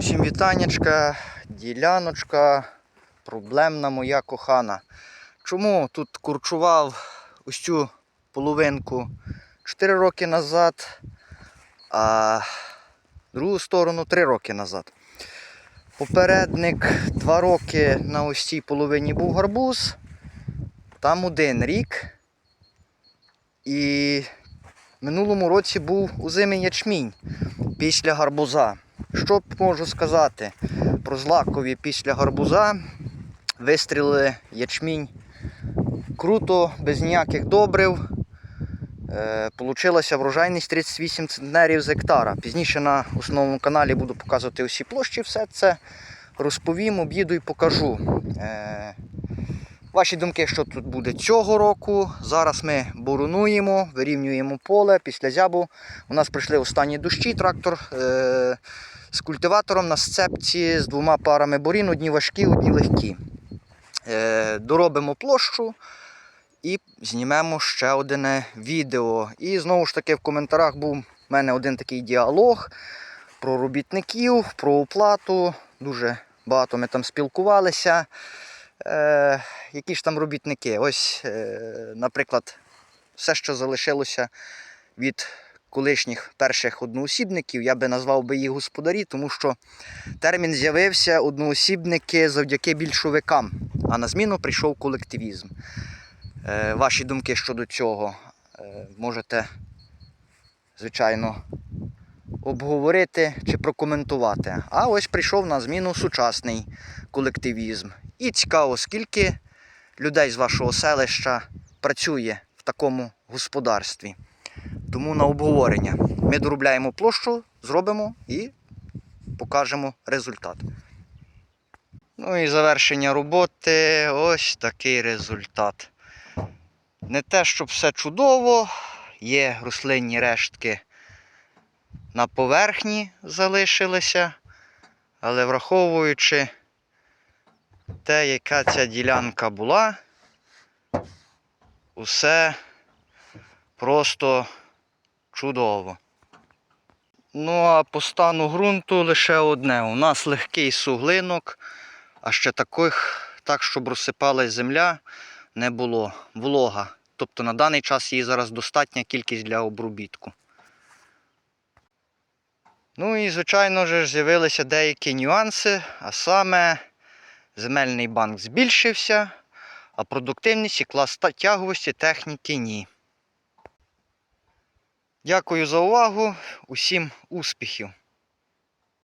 Всім вітаннячка, діляночка, проблемна моя кохана. Чому тут курчував ось цю половинку 4 роки назад, а другу сторону 3 роки назад. Попередник 2 роки на ось цій половині був гарбуз, там один рік. І в минулому році був озимий ячмінь після гарбуза. Що можу сказати про злакові після гарбуза? Вистрілили ячмінь круто, без ніяких добрив. Е, Получилася врожайність 38 центнерів з гектара. Пізніше на основному каналі буду показувати усі площі, все це розповім, об'їду і покажу. Е, Ваші думки, що тут буде цього року. Зараз ми боронуємо, вирівнюємо поле. Після зябу у нас прийшли останні дощі. Трактор е- з культиватором на сцепці з двома парами борін, одні важкі, одні легкі. Е- доробимо площу і знімемо ще одне відео. І знову ж таки в коментарях був у мене один такий діалог про робітників, про оплату. Дуже багато ми там спілкувалися. Е, які ж там робітники? Ось, е, наприклад, все, що залишилося від колишніх перших одноосібників, я би назвав би їх господарі, тому що термін з'явився одноосібники завдяки більшовикам, а на зміну прийшов колективізм. Е, ваші думки щодо цього можете, звичайно, обговорити чи прокоментувати. А ось прийшов на зміну сучасний колективізм. І цікаво, скільки людей з вашого селища працює в такому господарстві. Тому на обговорення. Ми доробляємо площу, зробимо і покажемо результат. Ну і завершення роботи ось такий результат. Не те, щоб все чудово, є рослинні рештки на поверхні залишилися, але враховуючи те, яка ця ділянка була, усе просто чудово. Ну, а по стану ґрунту лише одне. У нас легкий суглинок, а ще таких, так, щоб розсипалась земля, не було. Волога. Тобто на даний час її зараз достатня кількість для обробітку. Ну і, звичайно ж, з'явилися деякі нюанси, а саме земельний банк збільшився, а продуктивність і клас тяговості техніки ні. Дякую за увагу. Усім успіхів!